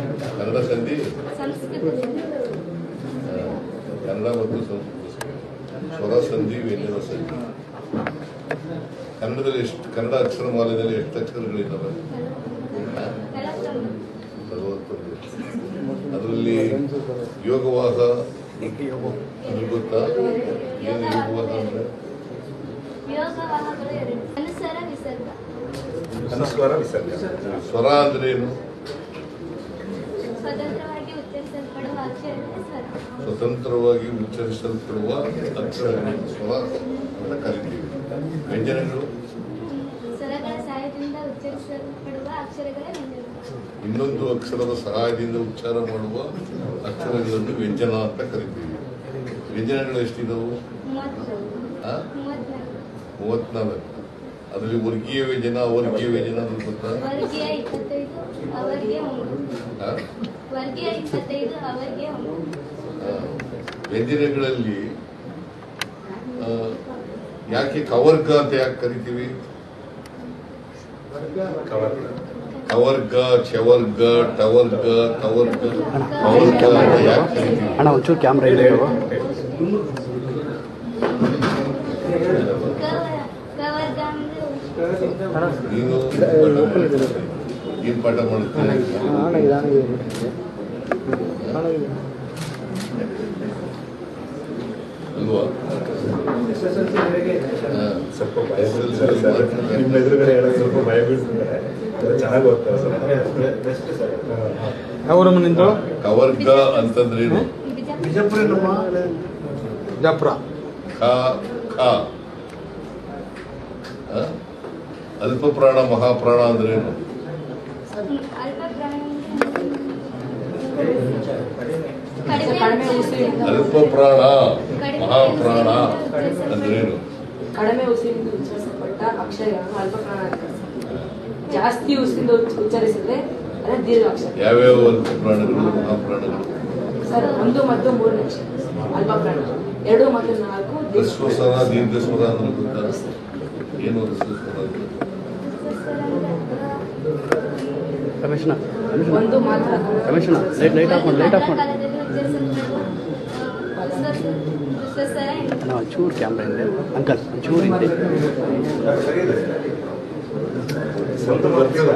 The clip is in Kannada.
ಕನ್ನಡ ಸಂಧಿ ಕನ್ನಡ ಮತ್ತು ಸಂಸ್ಕೃತ ಸ್ವರ ಸಂಧಿ ವ್ಯಂಜನ ಸಂಧಿ. ಕನ್ನಡದಲ್ಲಿ ಎಷ್ಟು ಕನ್ನಡ ಅಕ್ಷರ ಮಾಲೆಯಲ್ಲಿ ಎಷ್ಟು ಅಕ್ಷರಗಳಿದ್ದಾವೆ? ನಲವತ್ತೊಂದು. ಅದರಲ್ಲಿ ಯೋಗವಾಹ ಗೊತ್ತಾ? ಏನು ಯೋಗವಾಹ ಅಂದ್ರೆ? ಸ್ವರ ಅಂದ್ರೆ ಏನು ಸ್ವತಂತ್ರವಾಗಿ ಉಚ್ಚರಿಸಲ್ಪಡುವ ಅಕ್ಷರಗಳ ಸ್ವರ ಸ್ವತಂತ್ರವಾಗಿ ಉಚ್ಚರಿಸಲ್ಪಡುವ ಅಕ್ಷರಗಳು ಸ್ವರ ಅಂತ ಕರಿತೀವಿ ವ್ಯಂಜನಗಳು. ಇನ್ನೊಂದು ಅಕ್ಷರದ ಸಹಾಯದಿಂದ ಉಚ್ಚಾರ ಮಾಡುವ ಅಕ್ಷರಗಳನ್ನು ವ್ಯಂಜನ ಅಂತ ಕರಿತೀವಿ. ವ್ಯಂಜನಗಳು ಎಷ್ಟಿದವು? ಮೂವತ್ನಾಲ್ಕು. ಅದರಲ್ಲಿ ವರ್ಗೀಯ ಜನ ಜನ ವರ್ಗೀಯ ಆ, ವ್ಯಂಜನಗಳಲ್ಲಿ ಆ, ಯಾಕೆ ಕವರ್ಗ ಅಂತ ಯಾಕೆ ಕರಿತೀವಿ? ಕವರ್ ಕವರ್ಗ ಚವರ್ಗ ಟವರ್ಗ ಕವರ್ಗ ಕವರ್ಗ ಅಂತ ಯಾಕೆ ಕರಿತೀವಿ ಅಣ್ಣ ಒಂಚೂರು ಕ್ಯಾಮ್ರಾ ಇದೆ ಇವಾಗ. ಕವ- ಕವರ್ಗ ಅಂದ್ರೆ ನೀನು ಏನ್ ಪಾಠ ಮಾಡುತ್ತೆ. ಅಲ್ವಾ. ಸ್ವಲ್ಪ ಭಯ ನಿಮ್ಮ ಎದುರುಗಡೆ ಹೇಳೋದು ಸ್ವಲ್ಪ ಭಯ ಬೀಳ್ತಿದ್ದಾರೆ ಚೆನ್ನಾಗಿ ಓದ್ತಾರೆ ಸರ್ ನಿಂದು? ಕವರ್ಗ ಅಂತಂದ್ರೇನು ಬಿಜಾಪುರ. ಜಾಪುರ ಖ ಖ? ಅಲ್ಪ ಪ್ರಾಣ ಮಹಾಪ್ರಾಣ ಅಂದ್ರೇನು ಅಲ್ಪ ಪ್ರಾಣ ಕಡಿಮೆ ಉಚ್ಚರಿಸಿದ- ಅಲ್ಪ ಪ್ರಾಣ ಮಹಾಪ್ರಾಣ ಅಂದ್ರೇನು ಕಡಿಮೆ ಉಸಿರಿಂದ ಉಚ್ಚರಿಸಲ್ಪಟ್ಟ ಅಲ್ಪ ಪ್ರಾಣ ಅಂತ. ಜಾಸ್ತಿ ಉಸಿರಿಂದ ಉಚ್ಚ- ಉಚ್ಚರಿಸಿದ್ರೆ ದೀರ್ಘ ದೀರ್ಘಾಕ್ಷರ ಯಾವ್ಯಾವ ಅಲ್ಪ ಪ್ರಾಣಗಳು ಮಹಾಪ್ರಾಣಗಳು? ಸರ್ ಒಂದು ಮತ್ತು ಮೂರನೇ ಅಲ್ಪ ಪ್ರಾಣ ಎರಡು ಮತ್ತು ನಾಲ್ಕು ದೀರ್ಘ. ಸ್ವರ ಅಂದ್ರೆ ಗೊತ್ತಾ? ಏನು ಸ್ವರ ಮಾತ್ರ ರಮೇಶಣ್ಣ ಲೈಟ್ ಲೈಟ್ ಆಫ್ ಮಾಡಿ ಲೈಟ್ ಆಫ್ ಮಾಡಿ ಕಾಲದಲ್ಲಿ ಚೂರು ಕ್ಯಾಮ್ರಾ ಇದೆ ಅಂಕಲ್ ಚೂರು. ಸ್ವಲ್ಪ ಗೊತ್ತಿಲ್ಲ.